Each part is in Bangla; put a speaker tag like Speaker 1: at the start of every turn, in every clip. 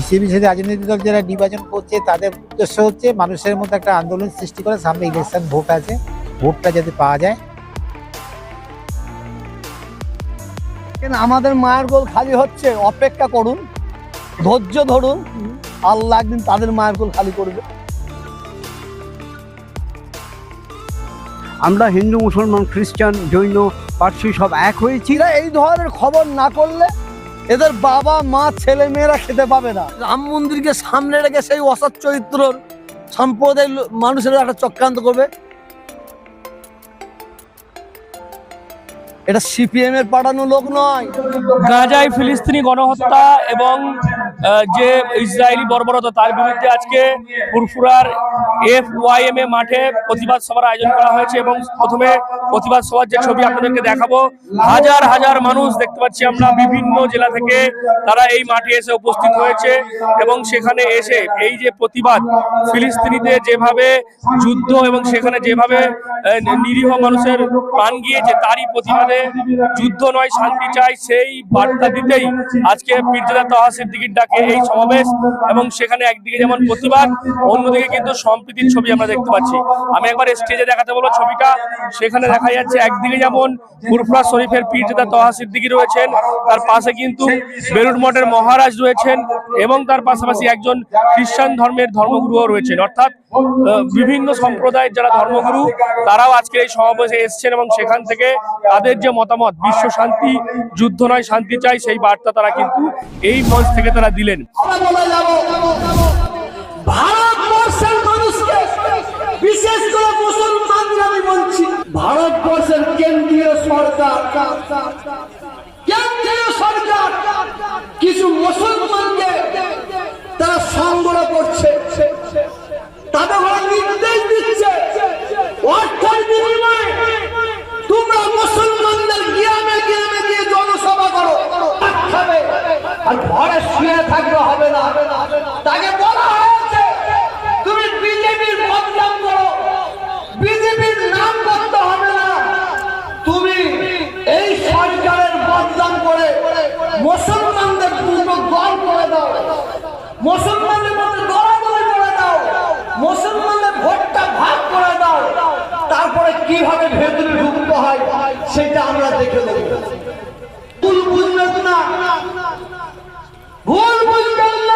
Speaker 1: বিসিবি সাথে রাজনৈতিক দল যারা নির্বাচন করছে তাদের উদ্দেশ্য হচ্ছে মানুষের মধ্যে একটা আন্দোলন সৃষ্টি করে সামনে ইলেকশন ভোট আছে। ভোটটা যাতে পাওয়া যায়।
Speaker 2: কেন আমাদের মায়ের গোল খালি হচ্ছে? অপেক্ষা করুন ধৈর্য ধরুন আল্লাহ একদিন তাদের মায়ের গোল খালি করবে।
Speaker 3: আমরা হিন্দু মুসলমান খ্রিস্টান জৈন পার্সি সব এক হয়েছি।
Speaker 2: এই ধরনের খবর না করলে এদের বাবা মা ছেলে মেয়েরা খেতে পাবে না। রাম মন্দিরকে সামনে রেখে সেই অসৎ চরিত্রর সম্প্রদায়ের মানুষের একটা চক্রান্ত করবে। এটা সিপিএম এর পাঠানো লোক নয়।
Speaker 4: গাজায় ফিলিস্তিনি গণহত্যা এবং যে ইসরায়েলি বর্বরতা, তার বিরুদ্ধে আজকে ফুরফুরার এফ ওয়াইএম এ মাঠে প্রতিবাদ সভার আয়োজন করা হয়েছে এবং প্রথমে প্রতিবাদ সভার যে ছবি আপনাদেরকে দেখাবো, হাজার হাজার মানুষ দেখতে পাচ্ছি আমরা, বিভিন্ন জেলা থেকে তারা এই মাঠে এসে উপস্থিত হয়েছে এবং সেখানে এসে এই যে প্রতিবাদ ফিলিস্তিনিতে যেভাবে যুদ্ধ এবং সেখানে যেভাবে নিরীহ মানুষের প্রাণ গিয়েছে, তারই প্রতিবাদে যুদ্ধ নয়, শান্তি চাই, সেই বার্তা দিতেই আজকে পীরজাদা তহা সিদ্দিকির ডাকে এই সমাবেশ এবং সেখানে একদিকে যেমন প্রতিবাদ, অন্যদিকে কিন্তু সম্প্রীতির ছবি আমরা দেখতে পাচ্ছি। আমি একবার স্টেজে দেখাতে বলব ছবিটা। সেখানে দেখা যাচ্ছে একদিকে যেমন ফুরফুরা শরীফের পীরজাদা তহা সিদ্দিকি রয়েছেন, তার পাশে কিন্তু বেলুড় মঠের মহারাজ রয়েছেন এবং তার পাশাপাশি একজন খ্রিস্টান ধর্মের ধর্মগুরুও রয়েছেন। অর্থাৎ বিভিন্ন সম্প্রদায়ের যারা ধর্মগুরু, তারাও আজকে এই সমাবেশে এসেছেন এবং সেখান থেকে তাদের যে মতামত, বিশ্ব শান্তি, যুদ্ধ নয়, শান্তি চাই, সেই বার্তা তারা কিন্তু এই মঞ্চ থেকে তারা দিলেন।
Speaker 5: ভারতবর্ষের মানুষকে বিশেষ করে আমি বলছি ভারতবর্ষের কেন্দ্রীয় সরকার কেন্দ্রীয় সরকার কিছু মুসলমানকে তারা সংগ্রহ করছে তাদের ওরা নির্দেশ দিচ্ছে অর্থের বিনিময়ে তোমরা মুসলমানদের গ্রামে গ্রামে গিয়ে জনসভা করো ভাত খাবে আর ঘরে শুয়ে থাকলে হবে না তাকে বলা হয়েছে তুমি বিজেপির বদনাম করো বিজেপির নাম করতে হবে না তুমি এই সরকারের বদনাম করে মুসলমানদের দুটো দল করে দাও মুসলমানদের মধ্যে দলাদলি করে দাও। মুসলমানদের ভোটটা ভাগ করে দাও। তারপরে কীভাবে ভেতরে ঢুকতে হয়, সেটা আমরা দেখে দেবো ভুল বুঝবেন না। ভুল বুঝবেন না।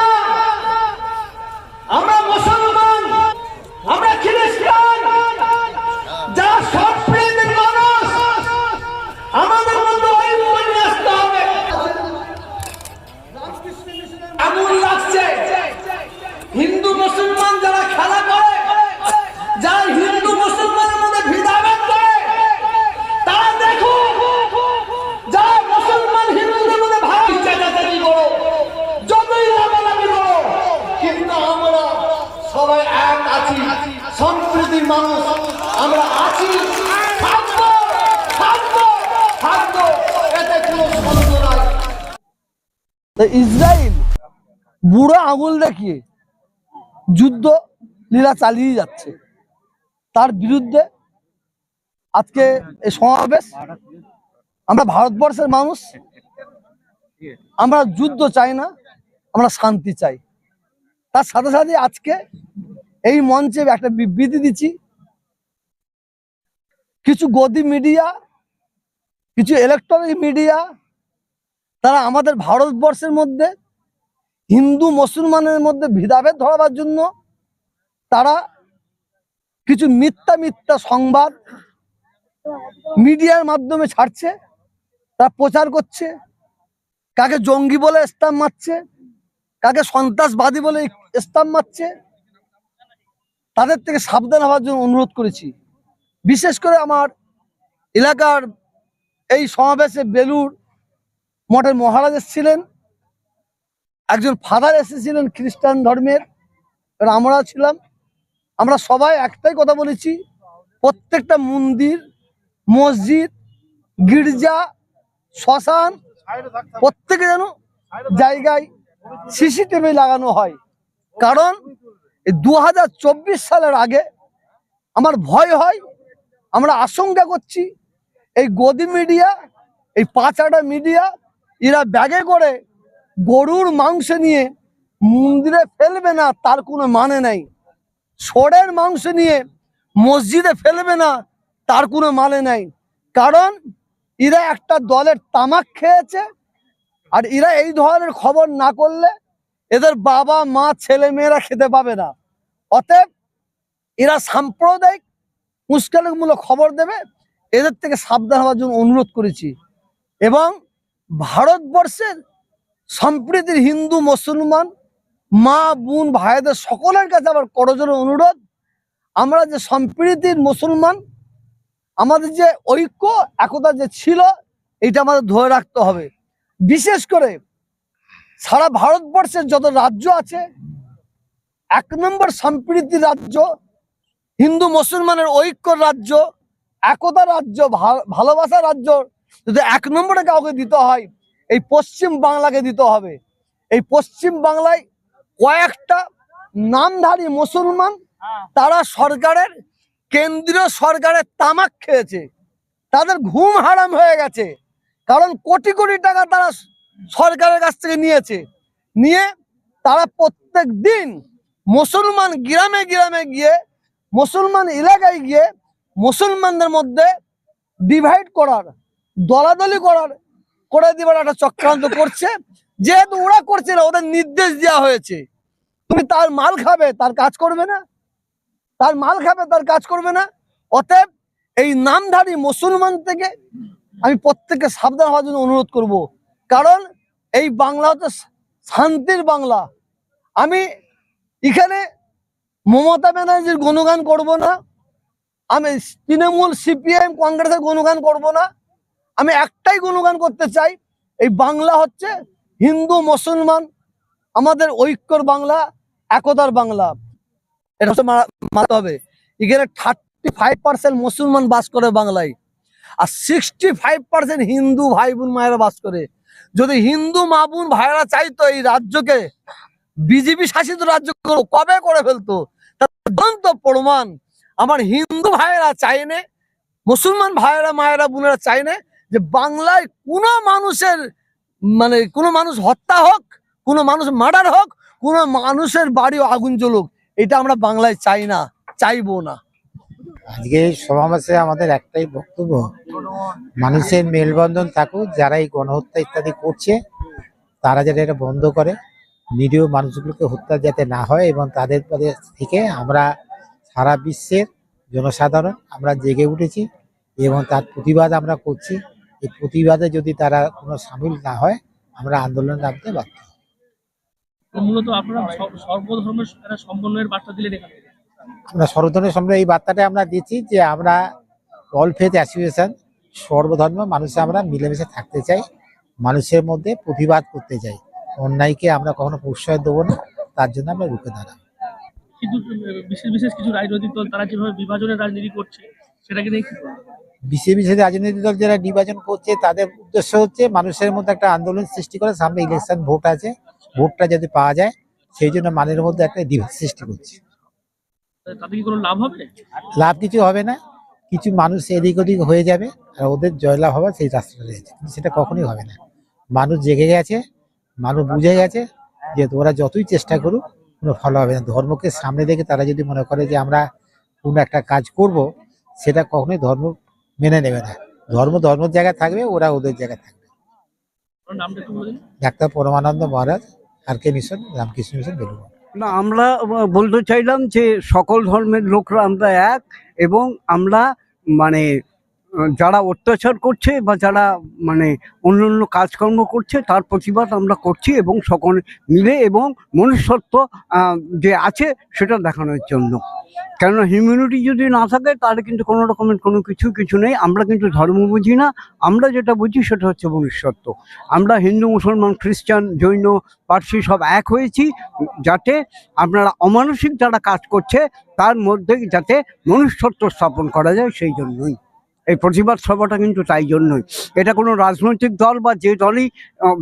Speaker 5: হিন্দু মুসলমান যারা খেলা করে, যারা হিন্দু মুসলমানের মধ্যে ভেদাভেদ করে, তারা দেখো যারা মুসলমান হিন্দুদের মধ্যে ভাই চাচাচাচি করো যতই করো, কিন্তু আমরা সবাই এক আছি মানুষ, আমরা আছি
Speaker 2: ইসরায়েল বুড়ো আঙুল দেখিয়ে যুদ্ধ লীলা চালিয়ে যাচ্ছে। তার বিরুদ্ধে আজকে এই সমাবেশ, আমরা ভারতবর্ষের মানুষ, আমরা যুদ্ধ চাই না, আমরা শান্তি চাই। তার সাথে সাথে আজকে এই মঞ্চে একটা বিবৃতি দিচ্ছি। কিছু গদি মিডিয়া, কিছু ইলেকট্রনিক মিডিয়া তারা আমাদের ভারতবর্ষের মধ্যে হিন্দু মুসলমানের মধ্যে ভেদাভেদ ধরাবার জন্য তারা কিছু মিথ্যা মিথ্যা সংবাদ মিডিয়ার মাধ্যমে ছাড়ছে, তারা প্রচার করছে, কাকে জঙ্গি বলে স্টাম্প মারছে, কাকে সন্ত্রাসবাদী বলে স্টাম্প মারছে, তাদের থেকে সাবধান হওয়ার জন্য অনুরোধ করেছি। বিশেষ করে আমার এলাকার এই সমাবেশে বেলুর মঠের মহারাজ এসেছিলেন। একজন ফাদার এসেছিলেন খ্রিস্টান ধর্মের আমরা ছিলাম। আমরা সবাই একটাই কথা বলেছি, প্রত্যেকটা মন্দির, মসজিদ, গির্জা, শ্মশান, প্রত্যেকে যেন জায়গায় সিসিটিভি লাগানো হয়। কারণ দু হাজার চব্বিশ সালের আগে আমার ভয় হয়, আমরা আশঙ্কা করছি এই গদি মিডিয়া এই পাঁচাটা মিডিয়া এরা ব্যাগে করে গরুর মাংস নিয়ে মন্দিরে ফেলবে না, তার কোনো মানে নেই। ছোড়ের মাংস নিয়ে মসজিদে ফেলবে না, তার কোনো মানে নেই। কারণ এরা একটা দলের তামাক খেয়েছে, আর এরা এই ধরনের খবর না করলে এদের বাবা, মা, ছেলে মেয়েরা খেতে পাবে না। অতএব এরা সাম্প্রদায়িক উস্কানিমূলক খবর দেবে। এদের থেকে সাবধান হওয়ার জন্য অনুরোধ করেছি। এবং ভারতবর্ষের সম্প্রীতির হিন্দু, মুসলমান, মা, বোন, ভাইদের সকলের কাছে আমার করজোর অনুরোধ। আমরা যে সম্প্রীতির মুসলমান, আমাদের যে ঐক্য, একতা যে ছিল, এটা আমাদের ধরে রাখতে হবে। বিশেষ করে সারা ভারতবর্ষের যত রাজ্য আছে, এক নম্বর সম্প্রীতি রাজ্য, হিন্দু, মুসলমানের ঐক্য রাজ্য, একতা রাজ্য ভালোবাসা রাজ্য, যদি এক নম্বরে কাউকে দিতে হয় এই পশ্চিম বাংলাকে দিতে হবে। এই পশ্চিম বাংলায় কয়েকটা নামধারী মুসলমান তারা সরকারের কেন্দ্রীয় সরকারের তামাক খেয়েছে। তাদের ঘুম হারাম হয়ে গেছে। কারণ কোটি কোটি টাকা তারা সরকারের কাছ থেকে নিয়েছে। নিয়ে তারা প্রত্যেক দিন মুসলমান গ্রামে গ্রামে গিয়ে মুসলমান এলাকায় গিয়ে মুসলমানদের মধ্যে ডিভাইড করার দলাদলি করার করে দেবার একটা চক্রান্ত করছে। যেহেতু ওরা করছে না, ওদের নির্দেশ দেওয়া হয়েছে। তুমি তার মাল খাবে, তার কাজ করবে না। তার মাল খাবে, তার কাজ করবে না। অতএব এই নামধারী মুসলমান থেকে আমি প্রত্যেককে সাবধান হওয়ার জন্য অনুরোধ করব। কারণ এই বাংলা হচ্ছে শান্তির বাংলা। আমি এখানে মমতা ব্যানার্জির গুণগান করব না। আমি তৃণমূল, সিপিএম, কংগ্রেসের গুণগান করব না। আমি একটাই গুণগান করতে চাই, এই বাংলা হচ্ছে হিন্দু, মুসলমান, আমাদের ঐক্যর বাংলা, একতার বাংলা। এটা হচ্ছে মা- মানতে হবে। এখানে থার্টি ফাইভ পার্সেন্ট মুসলমান বাস করে বাংলায়, আর সিক্সটি ফাইভ পার্সেন্ট হিন্দু ভাই বোন মায়েরা বাস করে। যদি হিন্দু মা বোন ভাইরা চাইতো এই রাজ্যকে, বিজেপি শাসিত রাজ্য কবে করে ফেলতো, তার প্রমাণ। আমার হিন্দু ভাইয়েরা চাইনে মুসলমান ভাইয়েরা, মায়েরা, বোনেরা চাইনে যে বাংলায় কোনো মানুষের মানে কোনো মানুষ হত্যা হোক, কোনো মানুষ মার্ডার হোক, কোনো মানুষের বাড়ি আগুন জ্বলুক, এটা আমরা বাংলায় চাই না, চাইব না।
Speaker 1: আজকে সমাবেশে আমাদের একটাই বক্তব্য, মানুষের মেলবন্ধন থাকুক, যারা এই গণহত্যা ইত্যাদি করছে, তারা যাতে এটা বন্ধ করে, নিরীহ মানুষগুলোকে হত্যা যাতে না হয় এবং তাদের থেকে আমরা সারা বিশ্বের জনসাধারণ, আমরা জেগে উঠেছি এবং তার প্রতিবাদ আমরা করছি। এই প্রতিবাদে যদি তারা কোনো সামিল না হয় আমরা আন্দোলন নামতে বাধ্য
Speaker 4: মূলত আপনারা সর্বধর্মের সমন্বয়ের বার্তা দিলেন এখানে
Speaker 1: আমরা সর্বধর্মের সামনে এই বার্তাটা আমরা দিচ্ছি যে আমরা অল ফেথ অ্যাসোসিয়েশন সর্বধর্ম মানুষে আমরা মিলেমিশে থাকতে চাই মানুষের মধ্যে প্রতিবাদ করতে চাই। অন্যায়কে আমরা কখনো প্রশ্রয় দেবো না তার জন্য আমরা রুখে দাঁড়াবো।
Speaker 4: কিন্তু বিশেষ বিশেষ কিছু রাজনৈতিক দল তারা যেভাবে বিভাজনের রাজনীতি করছে সেটাকে নিয়ে
Speaker 1: বিশেষ বিশেষ রাজনৈতিক দল যারা নির্বাচন করছে তাদের উদ্দেশ্য হচ্ছে মানুষের মধ্যে একটা আন্দোলন সৃষ্টি করে সামনে ইলেকশন ভোট আছে ভোটটা যদি পাওয়া যায় সেই জন্য মানুষের মধ্যে একটা ডিভাইড সৃষ্টি করছে।
Speaker 4: তাতে কি কোনো লাভ হবে?
Speaker 1: লাভ কিছু হবে না কিছু মানুষ এদিক ওদিক হয়ে যাবে আর ওদের জয়লাভ হবে সেই রাস্তাটা রয়েছে। কিন্তু সেটা কখনোই হবে না। মানুষ জেগে গেছে মানুষ বুঝে গেছে যে তোরা যতই চেষ্টা করুক কোনো ফল হবে না। ধর্মকে সামনে দেখে তারা যদি মনে করে যে আমরা কোনো একটা কাজ করব সেটা কখনোই ধর্ম মেনে নেবে না। ধর্ম ধর্মের জায়গায় থাকবে ওরা ওদের জায়গায় থাকবে। Doctor Paramananda Maharaj R K mission Ramakrishna mission Belur.
Speaker 3: না আমরা বলতে চাইলাম যে সকল ধর্মের লোকরা আমরা এক এবং আমরা মানে যারা অত্যাচার করছে বা যারা মানে অন্য অন্য কাজকর্ম করছে, তার প্রতিবাদ আমরা করছি এবং সকলে মিলে এবং মনুষ্যত্ব যে আছে সেটা দেখানোর জন্য। কেননা হিউম্যানিটি যদি না থাকে, তাহলে কিন্তু কোনো রকমের কোনো কিছু কিছু নেই। আমরা কিন্তু ধর্ম বুঝি না। আমরা যেটা বুঝি সেটা হচ্ছে মনুষ্যত্ব। আমরা হিন্দু, মুসলমান, খ্রিস্টান, জৈন, পার্সি সব এক হয়েছি, যাতে আপনারা অমানসিক যারা কাজ করছে, তার মধ্যে যাতে মনুষ্যত্ব স্থাপন করা যায়, সেই জন্যই। এই প্রতিবাদ সভাটা কিন্তু তাই জন্যই। এটা কোনো রাজনৈতিক দল বা যে দলই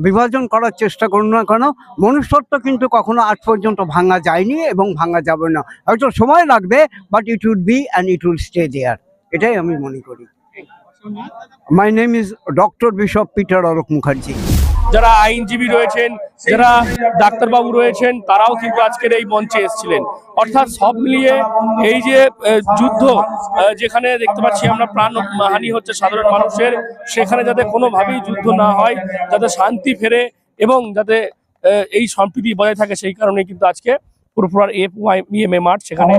Speaker 3: বিভাজন করার চেষ্টা করুন না কেন মনুষ্যত্ব কিন্তু কখনো আজ পর্যন্ত ভাঙা যায়নি এবং ভাঙা যাবে না। হয়তো সময় লাগবে but it would be and it would stay there এটাই আমি মনে করি। My name is doctor Bishop Peter Alok Mukherjee
Speaker 4: যারা আইনজীবী রয়েছেন, যারা ডাক্তারবাবু রয়েছেন, তারাও কিন্তু আজকের এই মঞ্চে এসেছিলেন। অর্থাৎ সব মিলিয়ে এই যে যুদ্ধ যেখানে দেখতে পাচ্ছি আমরা প্রাণ হানি হচ্ছে সাধারণ মানুষের, সেখানে যাতে কোনোভাবেই যুদ্ধ না হয়, যাতে শান্তি ফেরে এবং যাতে এই সম্প্রীতি বজায় থাকে, সেই কারণে কিন্তু আজকে পুরপুরার এফ ইএমএ মাঠ সেখানে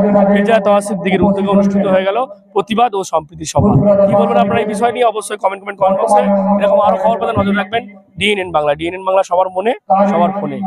Speaker 4: সিদ্দিকের উদ্যোগে অনুষ্ঠিত হয়ে গেল প্রতিবাদ ও সম্প্রীতি সভা। কি বলবেন আপনারা এই বিষয় নিয়ে? অবশ্যই কমেন্ট কমেন্ট কমেন্ট বক্সে এরকম আরও খবর পেতে নজর রাখবেন। ডিএনএন বাংলা ডিএনএন বাংলা সবার মনে সবার ফোনে।